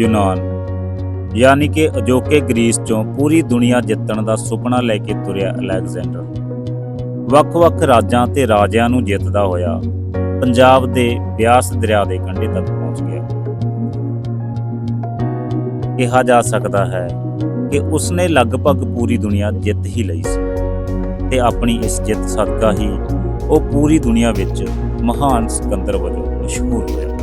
ਯੂਨਾਨ। ਯਾਨੀ ਕਿ ਅਜੋਕੇ ਗ੍ਰੀਸ ਚੋਂ ਪੂਰੀ ਦੁਨੀਆ ਜਿੱਤਣ ਦਾ ਸੁਪਨਾ ਲੈ ਕੇ ਤੁਰਿਆ ਅਲੈਗਜ਼ੈਂਡਰ। ਵੱਖ-ਵੱਖ ਰਾਜਾਂ ਤੇ ਰਾਜਿਆਂ ਨੂੰ ਜਿੱਤਦਾ ਹੋਇਆ ਪੰਜਾਬ ਦੇ ਬਿਆਸ ਦਰਿਆ ਦੇ ਕੰਢੇ ਤੱਕ ਪਹੁੰਚ ਗਿਆ। ਕਿਹਾ ਜਾ ਸਕਦਾ ਹੈ ਕਿ ਉਸਨੇ ਲਗਭਗ ਪੂਰੀ ਦੁਨੀਆ ਜਿੱਤ ਹੀ ਲਈ ਸੀ ਤੇ ਆਪਣੀ ਇਸ ਜਿੱਤ ਸਦਕਾ ਹੀ ਉਹ ਪੂਰੀ ਦੁਨੀਆ ਵਿੱਚ ਮਹਾਨ ਸਿਕੰਦਰ ਵਜੋਂ ਮਸ਼ਹੂਰ ਹੋਇਆ।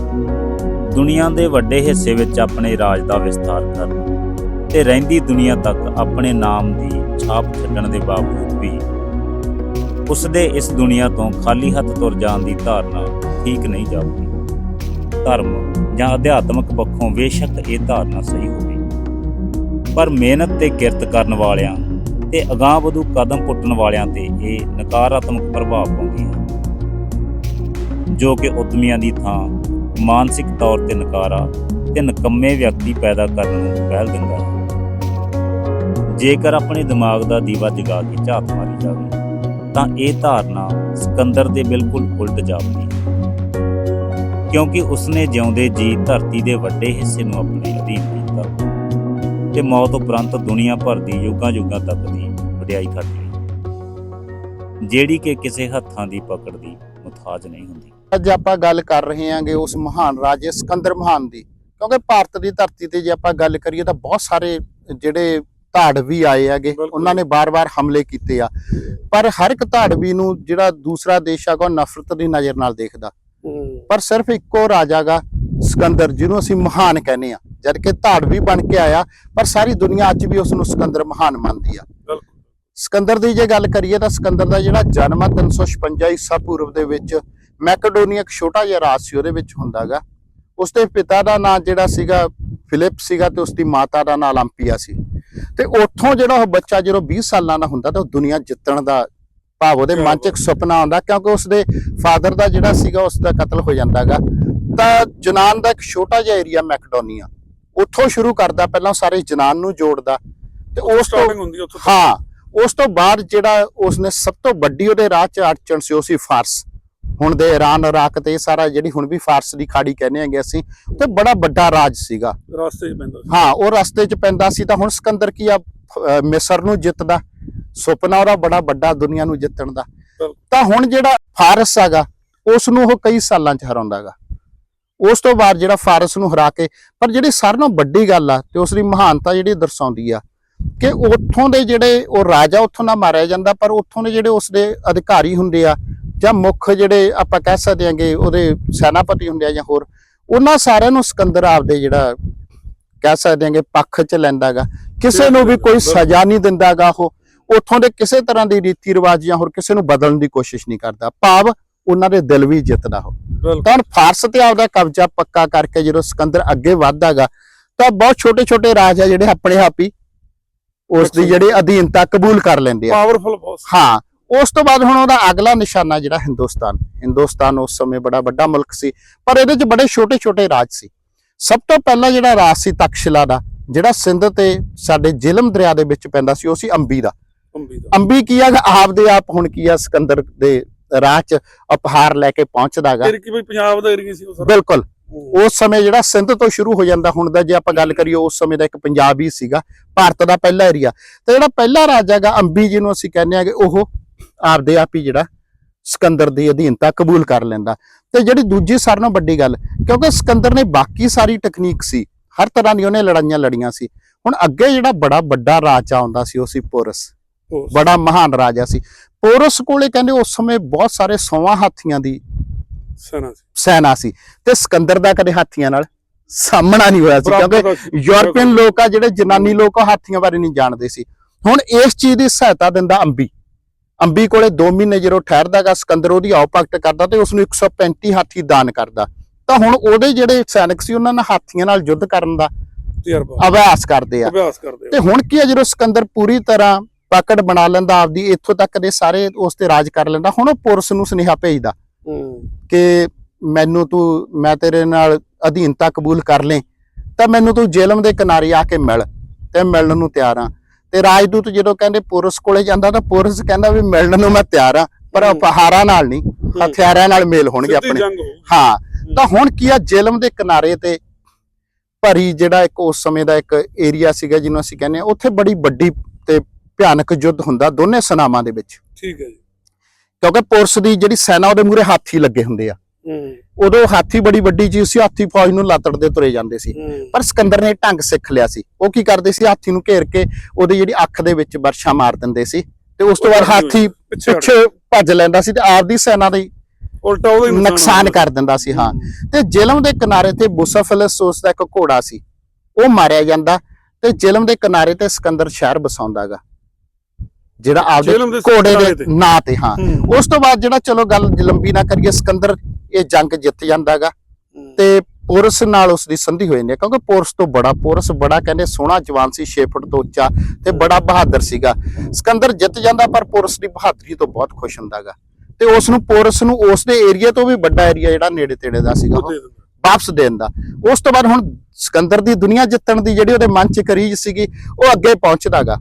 ਦੁਨੀਆ ਦੇ ਵੱਡੇ ਹਿੱਸੇ ਵਿੱਚ ਆਪਣੇ ਰਾਜ ਦਾ ਵਿਸਥਾਰ ਕਰਨ ਤੇ ਰਹਿੰਦੀ ਦੁਨੀਆ ਤੱਕ ਆਪਣੇ ਨਾਮ ਦੀ ਛਾਪ ਛੱਡਣ ਦੇ ਬਾਵਜੂਦ ਵੀ ਉਸ ਦੇ ਇਸ ਦੁਨੀਆ ਤੋਂ ਖਾਲੀ ਹੱਥ ਤੁਰ ਜਾਣ ਦੀ ਧਾਰਨਾ ਠੀਕ ਨਹੀਂ ਜਾਪਦੀ। ਧਰਮ ਜਾਂ ਅਧਿਆਤਮਕ ਪੱਖੋਂ ਬੇਸ਼ੱਕ ਇਹ ਧਾਰਨਾ ਸਹੀ ਹੋਵੇ। ਪਰ ਮਿਹਨਤ ਤੇ ਕਿਰਤ ਕਰਨ ਵਾਲਿਆਂ ਤੇ ਅਗਾਂਹ ਵਧੂ ਕਦਮ ਪੁੱਟਣ ਵਾਲਿਆਂ ਤੇ ਇਹ ਨਕਾਰਾਤਮਕ ਪ੍ਰਭਾਵ ਪਾਉਂਦੀ ਹੈ। ਜੋ ਕਿ ਉਦਮੀਆਂ ਦੀ ਥਾਂ ਮਾਨਸਿਕ ਤੌਰ ਤੇ ਨਕਾਰਾ ਤੇ ਨਕੰਮੇ ਵਿਅਕਤੀ ਪੈਦਾ ਕਰਨ ਨੂੰ ਪਹਿਲ ਦਿੰਦਾ ਹੈ। ਜੇਕਰ ਆਪਣੇ ਦਿਮਾਗ ਦਾ ਦੀਵਾ ਜਗਾ ਕੇ ਝਾਤ ਮਾਰੀ ਜਾਵੇ, ਤਾਂ ਇਹ ਧਾਰਨਾ ਸਿਕੰਦਰ ਦੇ ਬਿਲਕੁਲ ਉਲਟ ਜਾਪਦੀ ਹੈ। ਕਿਉਂਕਿ ਉਸਨੇ ਜਿਉਂਦੇ ਜੀ ਧਰਤੀ ਦੇ ਵੱਡੇ ਹਿੱਸੇ ਨੂੰ ਆਪਣੇ ਅਧੀਨ ਕੀਤਾ ਤੇ ਮੌਤ ਉਪਰੰਤ ਦੁਨੀਆ ਭਰ ਦੀ ਯੁੱਗਾਂ ਯੁੱਗਾਂ ਤੱਕ ਦੀ ਵਡਿਆਈ ਖੱਟ ਲਈ। ਜਿਹੜੀ ਕਿ ਕਿਸੇ ਹੱਥਾਂ ਦੀ ਪਕੜ ਦੀ ਮੁਤਾਜ ਨਹੀਂ ਹੁੰਦੀ। ਅੱਜ ਆਪਾਂ ਗੱਲ ਕਰ ਰਹੇ ਹਾਂਗੇ ਉਸ ਮਹਾਨ ਰਾਜੇ ਸਿਕੰਦਰ ਮਹਾਨ ਦੀ। ਕਿਉਂਕਿ ਭਾਰਤ ਦੀ ਧਰਤੀ ਤੇ ਜੇ ਆਪਾਂ ਗੱਲ ਕਰੀਏ ਤਾਂ ਬਹੁਤ ਸਾਰੇ ਜਿਹੜੇ ਧਾੜਵੀ ਆਏ ਹੈਗੇ। ਉਹਨਾਂ ਨੇ ਬਾਰ-ਬਾਰ ਹਮਲੇ ਕੀਤੇ ਆ। ਪਰ ਹਰ ਇੱਕ ਧਾੜਵੀ ਨੂੰ ਜਿਹੜਾ ਦੂਸਰਾ ਦੇਸ਼ ਹੈਗਾ ਨਫ਼ਰਤ ਦੀ ਨਜ਼ਰ ਨਾਲ ਦੇਖਦਾ। ਪਰ ਸਿਰਫ ਇੱਕੋ ਰਾਜਾ ਗਾ ਸਿਕੰਦਰ ਜਿਹਨੂੰ ਅਸੀਂ ਮਹਾਨ ਕਹਿੰਦੇ ਆ। ਜਦ ਕਿ ਧਾੜਵੀ ਬਣ ਕੇ ਆਇਆ ਪਰ ਸਾਰੀ ਦੁਨੀਆ ਅੱਜ ਵੀ ਉਸ ਨੂੰ ਸਿਕੰਦਰ ਮਹਾਨ ਮੰਨਦੀ ਆ। ਸਿਕੰਦਰ ਦੀ ਜੇ ਗੱਲ ਕਰੀਏ ਤਾਂ ਸਿਕੰਦਰ ਦਾ ਜਿਹੜਾ ਜਨਮ ਆ 356 ਈਸਾ ਪੂਰਵ ਦੇ ਵਿੱਚ ਮੈਕਡੋਨੀਆ ਇੱਕ ਛੋਟਾ ਜਿਹਾ ਰਾਜ ਸੀ ਉਹਦੇ ਵਿੱਚ ਹੁੰਦਾਗਾ। ਉਸਦੇ ਪਿਤਾ ਦਾ ਨਾਮ ਜਿਹੜਾ ਸੀਗਾ ਫਿਲਿਪ ਸੀਗਾ ਤੇ ਉਸਦੀ ਮਾਤਾ ਦਾ ਨਾਮ 올ੰਪੀਆ ਸੀ। ਤੇ ਉੱਥੋਂ ਜਿਹੜਾ ਉਹ ਬੱਚਾ ਜਦੋਂ 20 ਸਾਲਾਂ ਦਾ ਹੁੰਦਾ ਤਾਂ ਉਹ ਦੁਨੀਆ ਜਿੱਤਣ ਦਾ ਭਾਵ ਉਹਦੇ ਮਨ 'ਚ ਇੱਕ ਸੁਪਨਾ ਆਉਂਦਾ ਕਿਉਂਕਿ ਉਸਦੇ ਫਾਦਰ ਦਾ ਜਿਹੜਾ ਸੀਗਾ ਉਸ ਦਾ ਕਤਲ ਹੋ ਜਾਂਦਾਗਾ। ਤਾਂ ਜਨਾਨ ਦਾ ਇੱਕ ਛੋਟਾ ਜਿਹਾ ਏਰੀਆ ਮੈਕਡੋਨੀਆ। ਉੱਥੋਂ ਸ਼ੁਰੂ ਕਰਦਾ ਪਹਿਲਾਂ ਸਾਰੇ ਜਨਾਨ ਨੂੰ ਜੋੜਦਾ। ਤੇ ਉਸ ਤੋਂ ਹੈ ਉੱਥੋਂ। ਤੋਂ। ਹਾਂ ਉਸ ਤੋਂ ਬਾਅਦ ਜਿਹੜਾ ਉਸਨੇ ਸਭ ਤੋਂ ਵੱਡੀ ਉਹਦੇ ਰਾਹ 'ਚ ਅੜਚਣ ਸੀ ਉਹ ਸੀ ਫਾਰਸ। ਹੁਣ ਦੇ ਇਰਾਨ ਇਰਾਕ ਤੇ ਸਾਰਾ ਜਿਹੜੀ ਹੁਣ ਵੀ ਫਾਰਸ ਦੀ ਖਾੜੀ ਕਹਿੰਦੇ ਹੈਗੇ ਅਸੀਂ ਤੇ ਬੜਾ ਵੱਡਾ ਰਾਜ ਸੀਗਾ। ਰਾਸਤੇ 'ਚ ਪੈਂਦਾ ਸੀ। ਹਾਂ ਉਹ ਰਸਤੇ 'ਚ ਪੈਂਦਾ ਸੀ ਤਾਂ ਹੁਣ ਸਿਕੰਦਰ ਕੀ ਆ ਮਿਸਰ ਨੂੰ ਜਿੱਤਦਾ ਸੁਪਨਾ ਉਹਦਾ ਬੜਾ ਵੱਡਾ ਦੁਨੀਆ ਨੂੰ ਜਿੱਤਣ ਦਾ। ਤਾਂ ਹੁਣ ਜਿਹੜਾ ਫਾਰਸ ਹੈਗਾ ਉਸ ਨੂੰ ਉਹ ਕਈ ਸਾਲਾਂ 'ਚ ਹਰਾਉਂਦਾਗਾ ਉਸ ਤੋਂ ਬਾਅਦ ਜਿਹੜਾ ਫਾਰਸ ਨੂੰ ਹਰਾ ਕੇ ਪਰ ਜਿਹੜੀ ਸਾਰਿਆਂ ਨਾਲੋਂ ਵੱਡੀ ਗੱਲ ਆ ਤੇ ਉਸ ਦੀ ਮਹਾਨਤਾ ਜਿਹੜੀ ਦਰਸਾਉਂਦੀ ਆ ਕਿ ਉੱਥੋਂ ਦੇ ਜਿਹੜੇ ਉਹ ਰਾਜਾ ਉੱਥੋਂ ਦਾ ਮਾਰਿਆ ਜਾਂਦਾ ਪਰ ਉੱਥੋਂ ਦੇ ਜਿਹੜੇ ਉਸ ਦੇ ਅਧਿਕਾਰੀ ਹੁੰਦੇ ਆ ਜਾਂ ਮੁੱਖ ਜਿਹੜੇ ਆਪਾਂ ਕਹਿ ਸਕਦੇ ਹਾਂਗੇ ਉਹਦੇ ਸੈਨਾਪਤੀ ਹੁੰਦੇ ਆ ਜਾਂ ਹੋਰ ਉਹਨਾਂ ਸਾਰਿਆਂ ਨੂੰ ਸਿਕੰਦਰ ਆਪਦੇ ਜਿਹੜਾ ਕਹਿ ਸਕਦੇ ਹਾਂਗੇ ਪੱਖ 'ਚ ਲੈਂਦਾਗਾ। ਕਿਸੇ ਨੂੰ ਵੀ ਕੋਈ ਸਜ਼ਾ ਨਹੀਂ ਦਿੰਦਾਗਾ ਉਹ। ਉੱਥੋਂ ਦੇ ਕਿਸੇ ਤਰ੍ਹਾਂ ਦੀ ਰੀਤੀ ਰਿਵਾਜ ਜਾਂ ਹੋਰ ਕਿਸੇ ਨੂੰ ਬਦਲਣ ਦੀ ਕੋਸ਼ਿਸ਼ ਨਹੀਂ ਕਰਦਾ। ਭਾਵ ਉਹਨਾਂ ਦੇ ਦਿਲ ਵੀ ਜਿੱਤਦਾ ਬਿਲਕੁਲ। ਤਾਂ ਫਾਰਸ ਤੇ ਆਪਦਾ ਕਬਜ਼ਾ ਪੱਕਾ ਕਰਕੇ ਜਦੋਂ ਸਿਕੰਦਰ ਅੱਗੇ ਵਧਦਾਗਾ ਤਾਂ ਬਹੁਤ ਛੋਟੇ ਛੋਟੇ ਰਾਜ ਆ ਜਿਹੜੇ ਆਪਣੇ ਆਪ ਹੀ ਉਸ ਦੀ। ਜਿਹੜੇ ਅਧੀਨਤਾ ਕਬੂਲ ਕਰ ਲੈਂਦੇ ਆ। ਪਾਵਰਫੁਲ ਬਹੁਤ। ਹਾਂ ਉਸ ਤੋਂ ਬਾਅਦ ਹੁਣ ਉਹਦਾ ਅਗਲਾ ਨਿਸ਼ਾਨਾ ਜਿਹੜਾ ਹਿੰਦੁਸਤਾਨ ਹਿੰਦੁਸਤਾਨ ਉਸ ਸਮੇਂ ਬੜਾ ਵੱਡਾ ਮੁਲਕ ਸੀ ਪਰ ਇਹਦੇ 'ਚ ਬੜੇ ਛੋਟੇ ਛੋਟੇ ਰਾਜ ਸੀ। ਸਭ ਤੋਂ ਪਹਿਲਾਂ ਜਿਹੜਾ ਰਾਜ ਸੀ ਤਕਸ਼ਿਲਾ ਦਾ ਜਿਹੜਾ ਸਿੰਧ ਤੇ ਸਾਡੇ ਜੇਲਮ ਦਰਿਆ ਦੇ ਵਿੱਚ ਪੈਂਦਾ ਸੀ ਉਹ ਸੀ ਅੰਬੀ ਦਾ। ਅੰਬੀ ਕੀ ਆ? ਆਪਦੇ ਆਪ ਹੁਣ ਕੀ ਆ ਸਿਕੰਦਰ ਦੇ ਰਾਹ 'ਚ ਅਪਹਾਰ ਲੈ ਕੇ ਪਹੁੰਚਦਾਗਾ ਫਿਰ ਕੀ ਬਈ ਪੰਜਾਬ ਦਾ ਏਰੀਆ ਸੀ ਉਹ ਬਿਲਕੁਲ। ਉਸ ਸਮੇਂ ਜਿਹੜਾ ਸਿੰਧ ਤੋਂ ਸ਼ੁਰੂ ਹੋ ਜਾਂਦਾ ਹੁਣ ਦਾ ਜੇ ਆਪਾਂ ਗੱਲ ਕਰੀਏ ਉਸ ਸਮੇਂ ਦਾ ਇੱਕ ਪੰਜਾਬ ਹੀ ਸੀਗਾ ਭਾਰਤ ਦਾ ਪਹਿਲਾ ਏਰੀਆ ਤੇ ਜਿਹੜਾ ਪਹਿਲਾ ਰਾਜਾ ਹੈਗਾ ਅੰਬੀ ਜਿਹਨੂੰ ਅਸੀਂ ਕਹਿੰਦੇ ਆਗੇ ਉਹ ਆਪਦੇ ਆਪ ਹੀ ਜਿਹੜਾ ਸਿਕੰਦਰ ਦੀ ਅਧੀਨਤਾ ਕਬੂਲ ਕਰ ਲੈਂਦਾ। ਤੇ ਜਿਹੜੀ ਦੂਜੀ ਸਾਰਿਆਂ ਨਾਲੋਂ ਵੱਡੀ ਗੱਲ ਕਿਉਂਕਿ ਸਿਕੰਦਰ ਨੇ ਬਾਕੀ ਸਾਰੀ ਟੈਕਨੀਕ ਸੀ ਹਰ ਤਰ੍ਹਾਂ ਦੀ ਉਹਨੇ ਲੜਾਈਆਂ ਲੜੀਆਂ ਸੀ। ਹੁਣ ਅੱਗੇ ਜਿਹੜਾ ਬੜਾ ਵੱਡਾ ਰਾਜਾ ਆਉਂਦਾ ਸੀ ਉਹ ਸੀ ਪੋਰਸ। ਬੜਾ ਮਹਾਨ ਰਾਜਾ ਸੀ। ਪੋਰਸ ਕੋਲੇ ਕਹਿੰਦੇ ਉਸ ਸਮੇਂ ਬਹੁਤ ਸਾਰੇ ਸੋਹਾਂ ਹਾਥੀਆਂ ਦੀ ਸੈਨਾ ਸੀ। ਤੇ ਸਿਕੰਦਰ ਦਾ ਕਦੇ ਹਾਥੀਆਂ ਨਾਲ ਸਾਹਮਣਾ ਨਹੀਂ ਹੋਇਆ ਸੀ ਕਿਉਂਕਿ। ਯੂਰਪੀਅਨ ਲੋਕ ਆ ਜਿਹੜੇ ਜਨਾਨੀ ਲੋਕ ਹਾਥੀਆਂ ਬਾਰੇ ਨਹੀਂ ਜਾਣਦੇ ਸੀ। ਹੁਣ ਇਸ ਚੀਜ਼ ਦੀ ਸਹਾਇਤਾ ਦਿੰਦਾ ਅੰਬੀ। ਅੰਬੀ ਕੋਲੇ 2 ਮਹੀਨੇ ਜਦੋਂ ਠਹਿਰਦਾਗਾ ਸਿਕੰਦਰ ਉਹਦੀ ਆਓ ਭਗਤ ਕਰਦਾ ਤੇ ਉਸ ਨੂੰ 135 ਹਾਥੀ ਦਾਨ ਕਰਦਾ। ਤਾਂ ਹੁਣ ਉਹਦੇ ਜਿਹੜੇ ਸੈਨਿਕ ਸੀ ਉਹਨਾਂ ਨੇ ਹਾਥੀਆਂ ਨਾਲ ਯੁੱਧ ਕਰਨ ਦਾ ਅਭਿਆਸ ਕਰਦੇ ਆ। ਅਭਿਆਸ ਕਰਦੇ ਤੇ ਹੁਣ ਕੀ ਆ ਜਦੋਂ ਸਿਕੰਦਰ ਪੂਰੀ ਤਰ੍ਹਾਂ ਪਕੜ ਬਣਾ ਲੈਂਦਾ ਆਪਦੀ ਇੱਥੋਂ ਤੱਕ ਦੇ ਸਾਰੇ ਉਸ ਤੇ ਰਾਜ ਕਰ ਲੈਂਦਾ ਹੁਣ ਉਹ ਪੁਰਸ ਨੂੰ ਸੁਨੇਹਾ ਭੇਜਦਾ ਕਿ ਮੈਨੂੰ ਤੂੰ ਮੈਂ ਤੇਰੇ ਨਾਲ ਅਧੀਨਤਾ ਕਬੂਲ ਕਰ ਲੇ ਤਾਂ ਮੈਨੂੰ ਤੂੰ ਜੇਲਮ ਦੇ ਕਿਨਾਰੇ ਆ ਕੇ ਮਿਲ ਤੇ ਮਿਲਣ ਨੂੰ ਤਿਆਰ ਆ। ਤੇ ਰਾਜਦੂਤ ਜਦੋਂ ਕਹਿੰਦੇ ਪੁਰਸ ਕੋਲੇ ਜਾਂਦਾ ਤਾਂ ਪੁਰਸ ਕਹਿੰਦਾ ਵੀ ਮਿਲਣ ਨੂੰ ਮੈਂ ਤਿਆਰ ਆ ਪਰ। ਉਪਹਾਰਾਂ ਨਾਲ ਨਹੀਂ ਹਥਿਆਰਾਂ ਨਾਲ ਮੇਲ ਹੋਣਗੇ ਆਪਣੇ। ਹੋ ਤਾਂ ਹੁਣ ਕੀ ਆ ਜੇਲਮ ਦੇ ਕਿਨਾਰੇ ਤੇ ਭਰੀ ਜਿਹੜਾ ਇੱਕ ਉਸ ਸਮੇਂ ਦਾ ਇੱਕ ਏਰੀਆ ਸੀਗਾ ਜਿਹਨੂੰ ਅਸੀਂ ਕਹਿੰਦੇ ਆ ਉੱਥੇ ਬੜੀ ਵੱਡੀ ਤੇ ਭਿਆਨਕ ਯੁੱਧ ਹੁੰਦਾ ਦੋਨੇ ਸਨਾਮਾਂ ਦੇ ਵਿੱਚ। ਠੀਕ ਹੈ ਜੀ। ਕਿਉਂਕਿ ਪੁਰਸ਼ ਦੀ ਜਿਹੜੀ ਸੈਨਾ ਉਹਦੇ ਮੂਰੇ ਹਾਥੀ ਲੱਗੇ ਹੁੰਦੇ ਆ। ਉਦੋਂ ਹਾਥੀ ਬੜੀ ਵੱਡੀ ਚੀਜ਼ ਸੀ ਹਾਥੀ ਫੌਜ ਨੂੰ ਲਾਤੜਦੇ ਤੁਰੇ ਜਾਂਦੇ ਸੀ। ਪਰ ਸਿਕੰਦਰ ਨੇ ਢੰਗ ਸਿੱਖ ਲਿਆ ਸੀ। ਉਹ ਕੀ ਕਰਦੇ ਸੀ ਹਾਥੀ ਨੂੰ ਘੇਰ ਕੇ ਉਹਦੀ ਜਿਹੜੀ ਅੱਖ ਦੇ ਵਿੱਚ ਵਰਸ਼ਾ ਮਾਰ ਦਿੰਦੇ ਸੀ। ਤੇ ਉਸ ਤੋਂ ਬਾਅਦ ਹਾਥੀ ਪਿੱਛੇ ਭੱਜ ਲੈਂਦਾ ਸੀ ਤੇ ਆਪਦੀ ਸੈਨਾ ਦਾ ਉਲਟਾ ਉਹਦਾ ਹੀ ਨੁਕਸਾਨ ਕਰ ਦਿੰਦਾ ਸੀ ਹਾਂ। ਤੇ ਜਿਲਮ ਦੇ ਕਿਨਾਰੇ ਤੇ ਬੁਸਫਲਸ ਉਸ ਦਾ ਇੱਕ ਘੋੜਾ ਸੀ। ਉਹ ਮਾਰਿਆ ਜਾਂਦਾ ਤੇ ਜਿਲਮ ਦੇ ਕਿਨਾਰੇ ਤੇ ਸਿਕੰਦਰ ਸ਼ਹਿਰ ਬਸਾਉਂਦਾਗਾ ਜਿਹੜਾ ਆਪਦੇ ਦੇ ਘੋੜੇ ਦੇ। ਨਾਂ ਤੇ ਹੂੰ। ਉਸ ਤੋਂ ਬਾਅਦ ਜਿਹੜਾ ਚਲੋ ਗੱਲ ਲੰਬੀ ਨਾ ਕਰੀਏ ਸਿਕੰਦਰ ਇਹ ਜੰਗ ਜਿੱਤ ਜਾਂਦਾਗਾ। ਤੇ ਪੋਰਸ ਨਾਲ ਉਸ ਦੀ ਸੰਧੀ ਹੋ ਜਾਂਦੀ ਹੈ ਕਿਉਂਕਿ ਪੋਰਸ ਤੋਂ ਬੜਾ ਪੋਰਸ ਬੜਾ ਕਹਿੰਦੇ ਸੋਹਣਾ ਜਵਾਨ ਸੀ 6 ਫੁੱਟ ਤੋਂ ਉੱਚਾ ਤੇ ਬੜਾ ਬਹਾਦਰ ਸੀਗਾ। ਸਿਕੰਦਰ ਜਿੱਤ ਜਾਂਦਾ ਪਰ ਪੋਰਸ ਦੀ ਬਹਾਦਰੀ ਤੋਂ ਬਹੁਤ ਖੁਸ਼ ਹੁੰਦਾਗਾ। ਤੇ ਉਸ ਨੂੰ ਪੋਰਸ ਨੂੰ ਉਸ ਦੇ ਏਰੀਆ ਤੋਂ ਵੀ ਵੱਡਾ ਏਰੀਆ ਜਿਹੜਾ ਨੇੜੇ ਤੇੜੇ ਦਾ ਸੀਗਾ। ਵਾਪਸ ਦੇਣ ਦਾ। ਉਸ ਤੋਂ ਬਾਅਦ ਹੁਣ ਸਿਕੰਦਰ ਦੀ ਦੁਨੀਆ ਜਿੱਤਣ ਦੀ ਜਿਹੜੀ ਉਹਦੇ ਮਨ 'ਚ ਇੱਕ ਰੀਝ ਸੀਗੀ ਉਹ ਅੱਗੇ ਪਹੁੰਚਦਾਗਾ।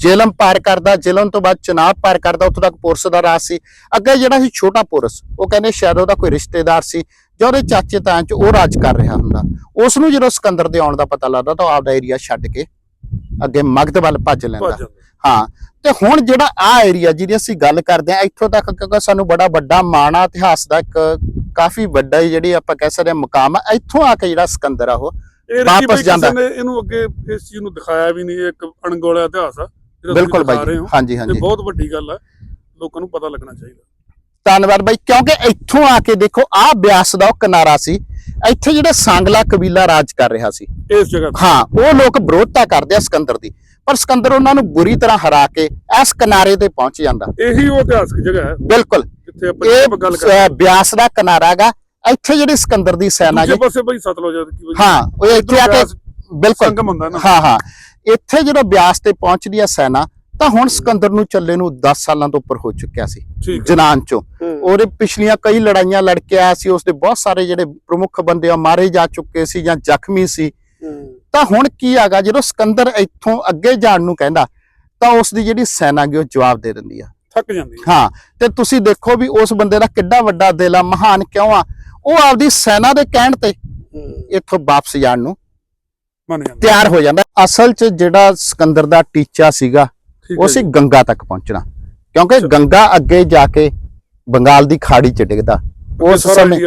ਜੇਲਮ ਪਾਰ ਕਰਦਾ ਜੇਲਮ ਤੋਂ ਬਾਅਦ ਚਨਾਬ ਪਾਰ ਕਰਦਾ ਉੱਥੋਂ ਤੱਕ ਪੁਰਸ ਦਾ ਰਾਜ ਸੀ। ਅੱਗੇ ਜਿਹੜਾ ਸੀ ਛੋਟਾ ਪੁਰਸ ਉਹ ਕਹਿੰਦੇ ਸ਼ਾਇਦ ਉਹਦਾ ਕੋਈ ਰਿਸ਼ਤੇਦਾਰ ਸੀ ਜਾਂ ਉਹਦੇ ਚਾਚੇ ਤਾਇਆਂ ਚ ਉਹ ਰਾਜ ਕਰ ਰਿਹਾ ਹੁੰਦਾ। ਉਸ ਨੂੰ ਜਦੋਂ ਸਿਕੰਦਰ ਦੇ ਆਉਣ ਦਾ ਪਤਾ ਲੱਗਦਾ ਤਾਂ ਆਪਦਾ ਏਰੀਆ ਛੱਡ ਕੇ ਅੱਗੇ ਮਗਧ ਵੱਲ ਭੱਜ ਲੈਂਦਾ। ਹਾਂ ਤੇ ਹੁਣ ਜਿਹੜਾ ਆ ਏਰੀਆ ਜਿਹਦੀ ਅਸੀਂ ਗੱਲ ਕਰਦੇ ਆ ਇੱਥੋਂ ਤੱਕ ਕਿਉਂਕਿ ਸਾਨੂੰ ਬੜਾ ਵੱਡਾ ਮਾਣਾ ਇਤਿਹਾਸ ਦਾ ਇੱਕ ਕਾਫੀ ਵੱਡਾ ਹੀ ਜਿਹੜੀ ਆਪਾਂ ਕਹਿ ਸਕਦੇ ਹਾਂ ਮੁਕਾਮ ਆ ਇੱਥੋਂ ਆ ਕੇ ਜਿਹੜਾ ਸਿਕੰਦਰ ਆ ਉਹ ਇਹ ਵਾਪਸ ਜਾਂਦਾ। ਇਹਨੂੰ ਅੱਗੇ ਇਸ ਚੀਜ਼ ਨੂੰ ਦਿਖਾਇਆ ਵੀ ਨਹੀਂ ਇੱਕ ਅਣਗੋਲਿਆ ਇਤਿਹਾਸ ਆ ਬਿਲਕੁਲ ਬਾਈ ਰਹੇ ਜੀ। ਹੋ। ਹਾਂਜੀ ਤੇ ਹਾਂਜੀ ਬਹੁਤ ਵੱਡੀ ਗੱਲ ਹੈ ਲੋਕਾਂ ਨੂੰ ਪਤਾ ਲੱਗਣਾ ਚਾਹੀਦਾ। ਧੰਨਵਾਦ ਬਾਈ ਕਿਉਂਕਿ ਇੱਥੋਂ ਆ ਕੇ ਦੇਖੋ ਆਹ ਬਿਆਸ ਦਾ ਉਹ ਕਿਨਾਰਾ ਸੀ ਇੱਥੇ ਜਿਹੜਾ ਸਾਂਗਲਾ ਕਬੀਲਾ ਰਾਜ ਕਰ ਰਿਹਾ ਸੀ। ਇਸ ਜਗ੍ਹਾ ਤੇ। ਹਾਂ ਉਹ ਲੋਕ ਵਿਰੋਧਤਾ ਕਰਦੇ ਆ ਸਿਕੰਦਰ ਦੀ ਪਰ ਸਿਕੰਦਰ ਉਹਨਾਂ ਨੂੰ ਬੁਰੀ ਤਰ੍ਹਾਂ ਹਰਾ ਕੇ ਇਸ ਕਿਨਾਰੇ ਤੇ ਪਹੁੰਚ ਜਾਂਦਾ। ਇਹੀ ਉਹ ਇਤਿਹਾਸਕ ਜਗ੍ਹਾ ਹੈ। ਬਿਲਕੁਲ। ਜਿੱਥੇ ਆਪਾਂ ਗੱਲ ਕਰ ਬਿਆਸ ਦਾ ਕਿਨਾਰਾ ਇੱਥੇ ਜਿਹੜੀ ਸਿਕੰਦਰ ਦੀ ਸੈਨਾ ਦੂਜੇ ਗੀ ਪਾਸੇ ਬਈ ਸਤਲੁਜ ਆ ਕੀ ਬਈ? ਹਾਂ ਉਹ ਇੱਥੇ ਆ ਕੇ ਬਿਲਕੁਲ। ਸੰਗਮ ਹੁੰਦਾ ਨਾ। ਹਾਂ ਹਾਂ। ਇੱਥੇ ਜਦੋਂ ਬਿਆਸ ਤੇ ਪਹੁੰਚਦੀ ਆ ਸੈਨਾ ਤਾਂ ਹੁਣ ਸਿਕੰਦਰ ਨੂੰ ਚੱਲੇ ਨੂੰ 10 ਸਾਲਾਂ ਤੋਂ ਉੱਪਰ ਹੋ ਚੁੱਕਿਆ ਸੀ ਠੀਕ ਹੈ। ਜਨਾਨ ਚੋਂ। ਹੂੰ। ਉਹਦੇ ਪਿਛਲੀਆਂ ਕਈ ਲੜਾਈਆਂ ਲੜ ਕੇ ਆਇਆ ਸੀ ਉਸਦੇ ਬਹੁਤ ਸਾਰੇ ਜਿਹੜੇ ਪ੍ਰਮੁੱਖ ਬੰਦੇ ਆ ਮਾਰੇ ਜਾ ਚੁੱਕੇ ਸੀ ਜਾਂ ਜ਼ਖਮੀ ਸੀ। ਹੂੰ। ਤਾਂ ਹੁਣ ਕੀ ਹੈਗਾ ਜਦੋਂ ਸਿਕੰਦਰ ਇੱਥੋਂ ਅੱਗੇ ਜਾਣ ਨੂੰ ਕਹਿੰਦਾ ਤਾਂ ਉਸ ਦੀ ਜਿਹੜੀ ਸੈਨਾ ਗੀ ਉਹ ਜਵਾਬ ਦੇ ਦਿੰਦੀ ਆ। ਥੱਕ ਜਾਂਦੀ ਹੈ ਹਾਂ ਤੇ ਤੁਸੀਂ ਦੇਖੋ ਵੀ ਉਸ ਬੰਦੇ ਦਾ ਕਿੱਡਾ ਵੱਡਾ ਦਿਲ ਆ ਮਹਾਨ ਕਿਉਂ ਆ? ਉਹ ਆਪਦੀ ਸੈਨਾ ਦੇ ਕਹਿਣ ਤੇ। ਇੱਥੋਂ ਵਾਪਸ ਜਾਣ ਨੂੰ ਮੰਨ ਜਾਂਦਾ ਤਿਆਰ ਹੋ ਜਾਂਦਾ ਅਸਲ 'ਚ ਜਿਹੜਾ ਸਿਕੰਦਰ ਦਾ ਟੀਚਾ ਸੀਗਾ ਉਹ ਸੀ। ਗੰਗਾ ਤੱਕ ਪਹੁੰਚਣਾ ਕਿਉਂਕਿ। ਗੰਗਾ ਅੱਗੇ ਜਾ ਕੇ ਬੰਗਾਲ ਦੀ ਖਾੜੀ 'ਚ ਡਿੱਗਦਾ ਉਸ ਸਮੇਂ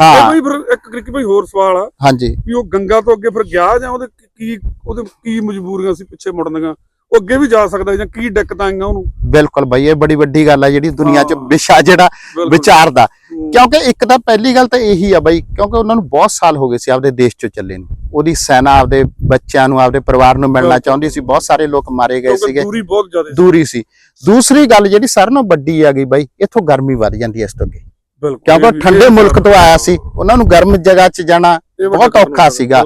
ਹਾਂ। ਬਈ ਫਿਰ ਇੱਕ ਕ੍ਰਿਕ ਭਾਈ ਹੋਰ ਸਵਾਲ ਆ ਹਾਂਜੀ ਵੀ ਉਹ ਗੰਗਾ ਤੋਂ ਅੱਗੇ ਫਿਰ ਗਿਆ ਜਾਂ ਉਹਦੇ ਕੀ ਉਹਦੇ ਕੀ ਮਜਬੂਰੀਆਂ ਸੀ ਪਿੱਛੇ ਮੁੜਨ ਦੀਆਂ ਉਹ ਅੱਗੇ ਵੀ ਜਾ ਸਕਦਾ ਜਾਂ ਕੀ ਦਿੱਕਤਾਂ ਆਈਆਂ ਉਹਨੂੰ ਬਿਲਕੁਲ ਬਈ ਇਹ ਬੜੀ ਵੱਡੀ ਗੱਲ ਆ ਜਿਹੜੀ ਦੁਨੀਆ 'ਚ। ਵਿਸ਼ਾ ਜਿਹੜਾ ਬਿਲਕੁਲ। ਕਿਉਂਕਿ ਇੱਕ ਤਾਂ ਪਹਿਲੀ ਗੱਲ ਤਾਂ ਇਹੀ ਆ ਬਈ ਕਿਉਂਕਿ ਉਹਨਾਂ ਨੂੰ ਬਹੁਤ ਸਾਲ ਹੋ ਗਏ ਸੀ ਆਪਦੇ ਦੇਸ਼ 'ਚੋਂ ਚੱਲੇ ਨੂੰ। ਉਹਦੀ ਸੈਨਾ ਆਪਦੇ ਬੱਚਿਆਂ ਨੂੰ ਆਪਦੇ ਪਰਿਵਾਰ ਨੂੰ ਮਿਲਣਾ। ਚਾਹੁੰਦੀ ਸੀ ਬਹੁਤ ਸਾਰੇ ਲੋਕ ਮਾਰੇ ਗਏ ਸੀਗੇ। ਦੂਰੀ ਬਹੁਤ ਜ਼ਿਆਦਾ ਦੂਰੀ ਸੀ। ਦੂਸਰੀ ਗੱਲ ਜਿਹੜੀ ਸਾਰਿਆਂ ਨਾਲੋਂ ਵੱਡੀ ਆ ਗਈ ਬਾਈ ਇੱਥੋਂ ਗਰਮੀ ਵੱਧ ਜਾਂਦੀ ਐ ਇਸ ਤੋਂ ਅੱਗੇ। ਬਿਲਕੁਲ। ਕਿਉਂਕਿ ਠੰਡੇ ਮੁਲਕ ਤੋਂ ਆਇਆ ਸੀ ਉਹਨਾਂ ਨੂੰ ਗਰਮ ਜਗ੍ਹਾ 'ਚ ਜਾਣਾ ਬਹੁਤ ਔਖਾ ਸੀਗਾ।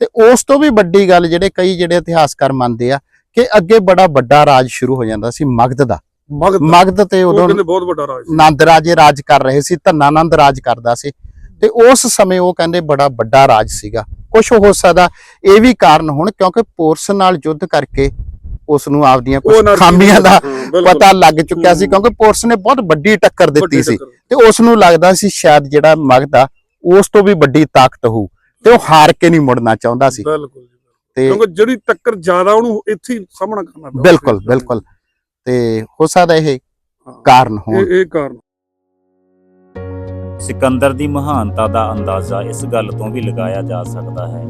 ਤੇ ਉਸ ਤੋਂ ਵੀ ਵੱਡੀ ਗੱਲ ਜਿਹੜੇ ਕਈ ਜਿਹੜੇ ਇਤਿਹਾਸਕਾਰ ਮੰਨਦੇ ਆ ਕਿ ਅੱਗੇ ਬੜਾ ਵੱਡਾ ਰਾਜ ਸ਼ੁਰੂ ਹੋ ਜਾਂਦਾ ਸੀ ਮਗਧ ਦਾ। ਮਗਧ। ਤੇ ਉਦੋਂ ਕਹਿੰਦੇ ਬਹੁਤ ਵੱਡਾ ਰਾਜ ਸੀ। ਨੰਦ ਰਾਜੇ ਰਾਜ ਕਰ ਰਹੇ ਸੀ ਧੰਨਾਨੰਦ ਰਾਜ ਕਰਦਾ ਸੀ। ਤੇ ਉਸ ਸਮੇਂ ਉਹ ਕਹਿੰਦੇ ਬੜਾ ਵੱਡਾ ਰਾਜ ਸੀਗਾ। ਕੁਝ ਹੋ ਸਕਦਾ ਇਹ ਵੀ ਕਾਰਨ ਹੁਣ ਕਿਉਂਕਿ ਪੋਰਸ ਨਾਲ ਯੁੱਧ ਕਰਕੇ ਉਸ ਨੂੰ ਆਪਦੀਆਂ ਕੁਝ ਖਾਮੀਆਂ ਦਾ। ਪਤਾ ਲੱਗ ਚੁੱਕਿਆ ਸੀ। ਕਿਉਂਕਿ ਪੋਰਸ ਨੇ ਬਹੁਤ ਵੱਡੀ ਟੱਕਰ ਦਿੱਤੀ ਸੀ। ਤੇ ਉਸ ਨੂੰ ਲੱਗਦਾ ਸੀ ਸ਼ਾਇਦ ਜਿਹੜਾ ਮਗਧ ਆ ਉਸ ਤੋਂ ਵੀ ਵੱਡੀ ਤਾਕਤ ਹੋਊ ਤੇ ਉਹ ਹਾਰ ਕੇ ਨਹੀਂ ਮੁੜਨਾ ਚਾਹੁੰਦਾ ਸੀ। ਬਿਲਕੁਲ ਤੇ ਕਿਉਂਕਿ ਜਿਹੜੀ ਟੱਕਰ ਜ਼ਿਆਦਾ ਉਹਨੂੰ ਇੱਥੇ ਸਾਹਮਣਾ ਕਰਨਾ ਪਿਆ ਬਿਲਕੁਲ ਬਿਲਕੁਲ। ਤੇ ਹੋ ਸਕਦਾ ਇਹ। ਕਾਰਨ ਹੋਣ ਇਹ ਇਹ ਕਾਰਨ ਸਿਕੰਦਰ ਦੀ ਮਹਾਨਤਾ ਦਾ ਅੰਦਾਜ਼ਾ ਇਸ ਗੱਲ ਤੋਂ ਵੀ ਲਗਾਇਆ ਜਾ ਸਕਦਾ ਹੈ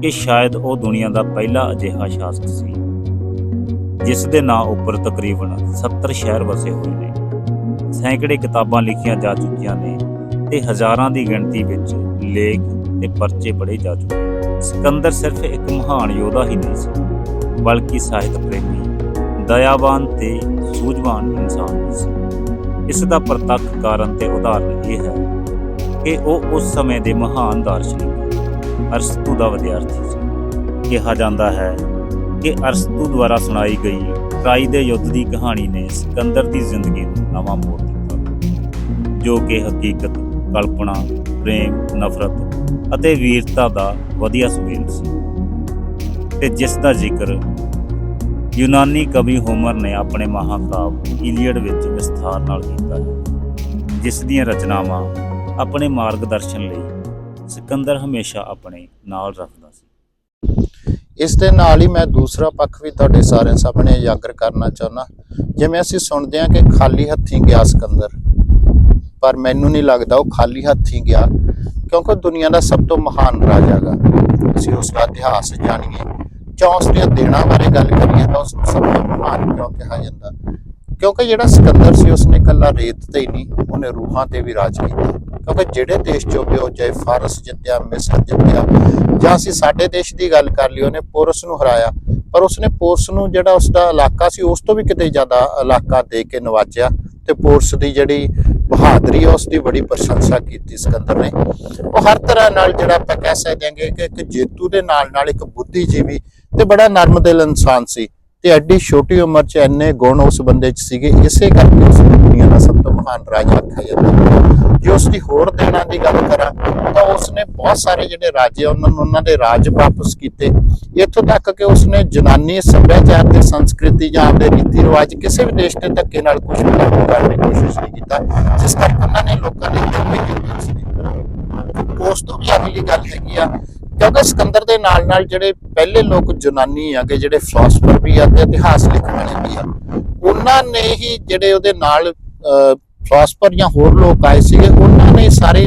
ਕਿ ਸ਼ਾਇਦ ਉਹ ਦੁਨੀਆ ਦਾ ਪਹਿਲਾ ਅਜਿਹਾ ਸ਼ਾਸਕ ਸੀ ਜਿਸ ਦੇ ਨਾਂ ਉੱਪਰ ਤਕਰੀਬਨ 70 ਸ਼ਹਿਰ ਵਸੇ ਹੋਏ ਨੇ ਸੈਂਕੜੇ ਕਿਤਾਬਾਂ ਲਿਖੀਆਂ ਜਾ ਚੁੱਕੀਆਂ ਨੇ ਤੇ ਹਜ਼ਾਰਾਂ ਦੀ ਗਿਣਤੀ ਵਿੱਚ ਲੇਖ ਤੇ ਪਰਚੇ ਪੜ੍ਹੇ ਜਾ ਚੁੱਕੇ। ਸਿਕੰਦਰ ਸਿਰਫ ਇੱਕ ਮਹਾਨ ਯੋਧਾ ਹੀ ਨਹੀਂ ਸੀ ਬਲਕਿ ਸਾਹਿਤ ਪ੍ਰੇਮੀ ਦਇਆਵਾਨ ਤੇ ਸੂਝਵਾਨ ਇਨਸਾਨ ਵੀ ਸੀ। ਇਸ ਦਾ ਪ੍ਰਤੱਖ ਕਾਰਨ ਤੇ ਉਦਾਹਰਨ ਇਹ ਹੈ ਕਿ ਉਹ ਉਸ ਸਮੇਂ ਦੇ ਮਹਾਨ ਦਾਰਸ਼ਨਿਕ ਅਰਸਤੂ ਦਾ ਵਿਦਿਆਰਥੀ ਸੀ। ਕਿਹਾ ਜਾਂਦਾ ਹੈ ਕਿ ਅਰਸਤੂ ਦੁਆਰਾ ਸੁਣਾਈ ਗਈ ਟਰਾਈ ਦੇ ਯੁੱਧ ਦੀ ਕਹਾਣੀ ਨੇ ਸਿਕੰਦਰ ਦੀ ਜ਼ਿੰਦਗੀ ਨੂੰ ਨਵਾਂ ਮੋੜ ਦਿੱਤਾ, ਜੋ ਕਿ ਹਕੀਕਤ, ਕਲਪਨਾ, ਪ੍ਰੇਮ, ਨਫ਼ਰਤ ਅਤੇ ਵੀਰਤਾ ਦਾ ਵਧੀਆ ਸੁਮੇਲ ਸੀ। ਤੇ ਜਿਸ ਦਾ ਜ਼ਿਕਰ ਯੂਨਾਨੀ ਕਵੀ ਹੋਮਰ ਨੇ ਆਪਣੇ ਮਹਾਕਾਵ ਇਲੀਅਡ ਵਿੱਚ ਵਿਸਥਾਰ ਨਾਲ ਕੀਤਾ ਹੈ, ਜਿਸ ਦੀਆਂ ਰਚਨਾਵਾਂ ਆਪਣੇ ਮਾਰਗਦਰਸ਼ਨ ਲਈ ਸਿਕੰਦਰ ਹਮੇਸ਼ਾ ਆਪਣੇ ਨਾਲ ਰੱਖਦਾ ਸੀ। ਇਸ ਦੇ ਨਾਲ ਹੀ ਮੈਂ ਦੂਸਰਾ ਪੱਖ ਵੀ ਤੁਹਾਡੇ ਸਾਰਿਆਂ ਸਾਹਮਣੇ ਉਜਾਗਰ ਕਰਨਾ ਚਾਹੁੰਦਾ ਜਿਵੇਂ ਅਸੀਂ ਸੁਣਦੇ ਹਾਂ ਕਿ ਖਾਲੀ ਹੱਥੀਂ ਗਿਆ ਸਿਕੰਦਰ, ਪਰ ਮੈਨੂੰ ਨਹੀਂ ਲੱਗਦਾ ਉਹ ਖਾਲੀ ਹੱਥੀਂ ਗਿਆ, ਕਿਉਂਕਿ ਉਹ ਦੁਨੀਆ ਦਾ ਸਭ ਤੋਂ ਮਹਾਨ ਰਾਜਾ ਗਾ। ਅਸੀਂ ਉਸ ਦਾ ਇਤਿਹਾਸ ਜਾਣੀਏ। ਜਾਂ ਉਸ ਦੇਣਾ ਬਾਰੇ ਗੱਲ ਕਰੀਏ ਤਾਂ ਉਸ ਨੂੰ ਸਭ ਤੋਂ ਮਹਾਨ ਕਿਉਂ ਕਿਹਾ ਜਾਂਦਾ? ਕਿਉਂਕਿ ਜਿਹੜਾ ਸਿਕੰਦਰ ਸੀ, ਉਸਨੇ ਇਕੱਲਾ ਰੇਤ ਤੇ ਹੀ ਨਹੀਂ, ਉਹਨੇ ਰੂਹਾਂ ਤੇ ਵੀ ਰਾਜ ਕੀਤਾ। ਕਿਉਂਕਿ ਜਿਹੜੇ ਦੇਸ਼ ਚੋਂ ਵੀ ਉਹ ਚਾਹੇ ਫਾਰਸ ਜਿੱਤਿਆ, ਮਿਸਰ ਜਿੱਤਿਆ, ਜਾਂ ਅਸੀਂ ਸਾਡੇ ਦੇਸ਼ ਦੀ ਗੱਲ ਕਰ ਲਈ ਉਹਨੇ ਪੋਰਸ ਨੂੰ ਹਰਾਇਆ। ਪਰ ਉਸਨੇ ਪੋਰਸ ਨੂੰ ਜਿਹੜਾ ਉਸਦਾ ਇਲਾਕਾ ਸੀ, ਉਸ ਤੋਂ ਵੀ ਕਿਤੇ ਜ਼ਿਆਦਾ ਇਲਾਕਾ ਦੇ ਕੇ ਨਵਾਜਿਆ ਤੇ ਪੋਰਸ ਦੀ ਜਿਹੜੀ ਬਹਾਦਰੀ ਹੈ ਉਸ ਦੀ ਬੜੀ ਪ੍ਰਸ਼ੰਸਾ ਕੀਤੀ ਸਿਕੰਦਰ ਨੇ। ਉਹ ਹਰ ਤਰ੍ਹਾਂ ਨਾਲ ਜਿਹੜਾ ਆਪਾਂ ਕਹਿ ਸਕਦੇ ਹਾਂਗੇ ਕਿ ਇੱਕ ਜੇਤੂ ਦੇ ਨਾਲ ਨਾਲ ਇੱਕ ਬੁੱਧੀਜੀਵੀ ਤੇ ਬੜਾ ਨਰਮ ਦਿਲ ਇਨਸਾਨ ਸੀ ਤੇ ਐਡੀ ਛੋਟੀ ਉਮਰ 'ਚ ਇੰਨੇ ਗੁਣ ਉਸ ਬੰਦੇ 'ਚ ਸੀਗੇ, ਇਸੇ ਕਰਕੇ ਉਸ ਦੁਨੀਆ ਦਾ ਸਭ ਤੋਂ ਮਹਾਨ ਰਾਜਾ ਆਖਿਆ ਜਾਂਦਾ ਜੇ ਉਸ ਦੀ ਹੋਰ ਦੇਣਾ ਦੀ ਗੱਲ ਕਰਾਂ, ਤਾਂ ਉਸਨੇ ਬਹੁਤ ਸਾਰੇ ਜਿਹੜੇ ਰਾਜੇ ਉਹਨਾਂ ਨੂੰ ਉਹਨਾਂ ਦੇ ਰਾਜ ਵਾਪਸ ਕੀਤੇ। ਇੱਥੋਂ ਤੱਕ ਕਿ ਉਸਨੇ ਜਨਾਨੀ ਸੱਭਿਆਚਾਰ ਤੇ ਸੰਸਕ੍ਰਿਤੀ ਜਾਂ ਆਪਦੇ ਰੀਤੀ ਰਿਵਾਜ ਕਿਸੇ ਵੀ ਦੇਸ਼ ਦੇ ਧੱਕੇ ਨਾਲ ਕੁਝ ਵੀ ਲਾਗੂ ਕਰਨ ਦੀ ਕੋਸ਼ਿਸ਼ ਨਹੀਂ ਕੀਤਾ, ਜਿਸ ਕਰਕੇ ਉਹਨਾਂ ਨੇ ਲੋਕਾਂ ਦੇ ਦਿਲ ਵੀ ਉਸ ਤੋਂ ਵੀ ਅਗਲੀ ਗੱਲ ਹੈਗੀ ਆ ਕਿਉਂਕਿ ਸਿਕੰਦਰ ਦੇ ਨਾਲ ਨਾਲ ਜਿਹੜੇ ਪਹਿਲੇ ਲੋਕ ਯੂਨਾਨੀ ਆਗੇ ਜਿਹੜੇ ਫਿਲਾਸਫਰ ਵੀ ਆ ਤੇ ਇਤਿਹਾਸ ਲਿਖਣ ਵਾਲੇ ਵੀ ਆ, ਉਹਨਾਂ ਨੇ ਹੀ ਜਿਹੜੇ ਉਹਦੇ ਨਾਲ ਫਿਲਾਸਫਰ ਜਾਂ ਹੋਰ ਲੋਕ ਆਏ ਸੀਗੇ, ਉਹਨਾਂ ਨੇ ਸਾਰੇ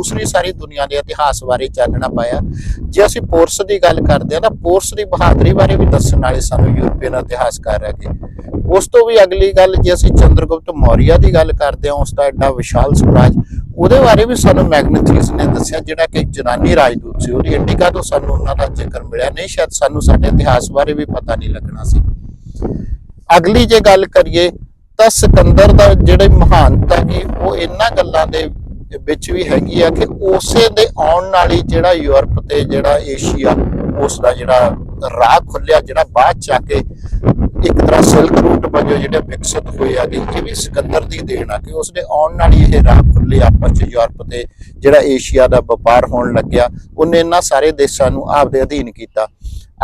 ਦੂਸਰੀ ਸਾਰੀ ਦੁਨੀਆ ਦੇ ਇਤਿਹਾਸ ਬਾਰੇ ਚਾਨਣਾ ਪਾਇਆ। ਜੇ ਅਸੀਂ ਪੋਰਸ ਦੀ ਗੱਲ ਕਰਦੇ ਆ ਤਾਂ ਪੋਰਸ ਦੀ ਬਹਾਦਰੀ ਬਾਰੇ ਵੀ ਦੱਸਣ ਵਾਲੇ ਸਾਨੂੰ ਯੂਰਪੀਅਨ ਇਤਿਹਾਸਕਾਰ ਹੈਗੇ। ਉਸ ਤੋਂ ਵੀ ਅਗਲੀ ਗੱਲ ਜੇ ਅਸੀਂ ਚੰਦਰਗੁਪਤ ਮੌਰੀਆ ਦੀ ਗੱਲ ਕਰਦੇ ਹਾਂ, ਉਸ ਦਾ ਐਡਾ ਵਿਸ਼ਾਲ ਸਵਰਾਜ ਉਹਦੇ ਬਾਰੇ ਵੀ ਸਾਨੂੰ ਮੈਗਨੇਥਿਸ ਨੇ ਦੱਸਿਆ, ਜਿਹੜਾ ਕਿ ਜਨਾਨੀ ਰਾਜਦੂਤ ਸੀ। ਉਹਦੀ ਇੰਡੀਕਾ ਤੋਂ ਸਾਨੂੰ ਉਹਨਾਂ ਦਾ ਜ਼ਿਕਰ ਮਿਲਿਆ ਨਹੀਂ, ਸ਼ਾਇਦ ਸਾਨੂੰ ਸਾਡੇ ਇਤਿਹਾਸ ਬਾਰੇ ਵੀ ਪਤਾ ਨਹੀਂ ਲੱਗਣਾ ਸੀ। ਅਗਲੀ ਜੇ ਗੱਲ ਕਰੀਏ ਤਾਂ ਸਿਕੰਦਰ ਦਾ ਜਿਹੜੇ ਮਹਾਨਤਾ ਕੀ ਉਹ ਇਹਨਾਂ ਗੱਲਾਂ ਦੇ ਵਿੱਚ ਵੀ ਹੈਗੀ ਆ ਕਿ ਉਸੇ ਦੇ ਆਉਣ ਨਾਲ ਹੀ ਜਿਹੜਾ ਯੂਰਪ ਤੇ ਜਿਹੜਾ ਏਸ਼ੀਆ, ਉਸ ਦਾ ਜਿਹੜਾ ਰਾਹ ਖੁੱਲਿਆ ਜਿਹੜਾ ਬਾਅਦ ਚ ਆ ਕੇ ਇੱਕ ਤਰ੍ਹਾਂ ਸਿਲਕ ਰੂਟ ਵਜੋਂ ਜਿਹੜੇ ਵਿਕਸਿਤ ਹੋਏ ਆ ਇਹ ਵੀ ਸਿਕੰਦਰ ਦੀ ਦੇਣ ਆ ਕਿ ਉਸ ਆਉਣ ਨਾਲ ਹੀ ਇਹ ਰਾਹ ਖੁੱਲੇ ਆਪਸ ਚ ਯੂਰਪ ਤੇ, ਜਿਹੜਾ ਏਸ਼ੀਆ ਦਾ ਵਪਾਰ ਹੋਣ ਲੱਗਿਆ, ਉਹਨੇ ਇਹਨਾਂ ਸਾਰੇ ਦੇਸ਼ਾਂ ਨੂੰ ਆਪਦੇ ਅਧੀਨ ਕੀਤਾ।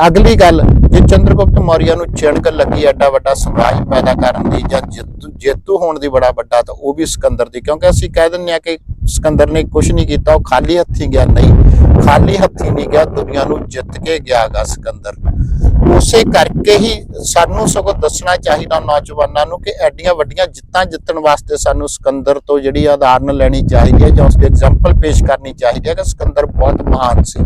ਅਗਲੀ ਗੱਲ, ਜੇ ਚੰਦਰਗੁਪਤ ਮੌਰੀਆ ਨੂੰ ਚਿਣਕ ਲੱਗੀ ਐਡਾ ਵੱਡਾ ਸਮਰਾਜ ਪੈਦਾ ਕਰਨ ਦੀ ਜਾਂ ਜੇਤੂ ਜੇਤੂ ਹੋਣ ਦੀ ਬੜਾ ਵੱਡਾ, ਤਾਂ ਉਹ ਵੀ ਸਿਕੰਦਰ ਦੀ, ਕਿਉਂਕਿ ਅਸੀਂ ਕਹਿ ਦਿੰਦੇ ਆ ਕਿ ਸਿਕੰਦਰ ਨੇ ਕੁਝ ਨਹੀਂ ਕੀਤਾ ਉਹ ਖਾਲੀ ਹੱਥੀ ਗਿਆ ਨਹੀਂ। ਖਾਲੀ ਹੱਥੀ ਨਹੀਂ ਗਿਆ, ਦੁਨੀਆ ਨੂੰ ਜਿੱਤ ਕੇ ਗਿਆਗਾ ਸਿਕੰਦਰ। ਉਸੇ ਕਰਕੇ ਹੀ ਸਾਨੂੰ ਸਗੋਂ ਦੱਸਣਾ ਚਾਹੀਦਾ ਨੌਜਵਾਨਾਂ ਨੂੰ ਕਿ ਐਡੀਆਂ ਵੱਡੀਆਂ ਜਿੱਤਾਂ ਜਿੱਤਣ ਵਾਸਤੇ ਸਾਨੂੰ ਸਿਕੰਦਰ ਤੋਂ ਜਿਹੜੀ ਆਧਾਰਨ ਲੈਣੀ ਚਾਹੀਦੀ ਹੈ ਜਾਂ ਉਸ ਦੀ ਐਗਜ਼ਾਮਪਲ ਪੇਸ਼ ਕਰਨੀ ਚਾਹੀਦੀ ਹੈ ਕਿ ਸਿਕੰਦਰ ਬਹੁਤ ਮਹਾਨ ਸੀ,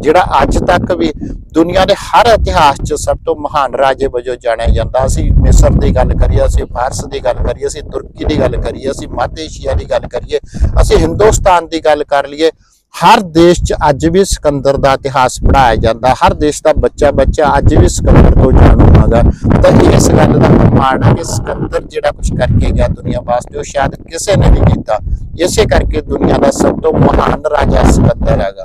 ਜਿਹੜਾ ਅੱਜ ਤੱਕ ਵੀ ਦੁਨੀਆ ਦੇ ਹਰ ਇਤਿਹਾਸ 'ਚ ਸਭ ਤੋਂ ਮਹਾਨ ਰਾਜੇ ਵਜੋਂ ਜਾਣਿਆ ਜਾਂਦਾ। ਅਸੀਂ ਮਿਸਰ ਦੀ ਗੱਲ ਕਰੀਏ, ਅਸੀਂ ਫਾਰਸ ਦੀ ਗੱਲ ਕਰੀਏ, ਅਸੀਂ ਤੁਰਕੀ ਦੀ ਗੱਲ ਕਰੀਏ, ਅਸੀਂ ਮੱਧ ਏਸ਼ੀਆ ਦੀ ਗੱਲ ਕਰੀਏ, ਅਸੀਂ ਹਿੰਦੁਸਤਾਨ ਦੀ ਗੱਲ ਕਰ ਲਈਏ ਹਰ ਦੇਸ਼ 'ਚ ਅੱਜ ਵੀ ਸਿਕੰਦਰ ਦਾ ਇਤਿਹਾਸ ਪੜਾਇਆ ਜਾਂਦਾ। ਹਰ ਦੇਸ਼ ਦਾ ਬੱਚਾ ਬੱਚਾ ਅੱਜ ਵੀ ਸਿਕੰਦਰ ਤੋਂ ਜਾਣੂ ਹੈਗਾ ਤਾਂ ਇਸ ਗੱਲ ਦਾ ਪ੍ਰਮਾਣ ਹੈ ਕਿ ਸਿਕੰਦਰ ਜਿਹੜਾ ਕੁਝ ਕਰਕੇ ਗਿਆ ਦੁਨੀਆ ਵਾਸਤੇ, ਉਹ ਸ਼ਾਇਦ ਕਿਸੇ ਨੇ ਨਹੀਂ ਕੀਤਾ। ਇਸੇ ਕਰਕੇ ਦੁਨੀਆ ਦਾ ਸਭ ਤੋਂ ਮਹਾਨ ਰਾਜਾ ਸਿਕੰਦਰ ਹੈਗਾ।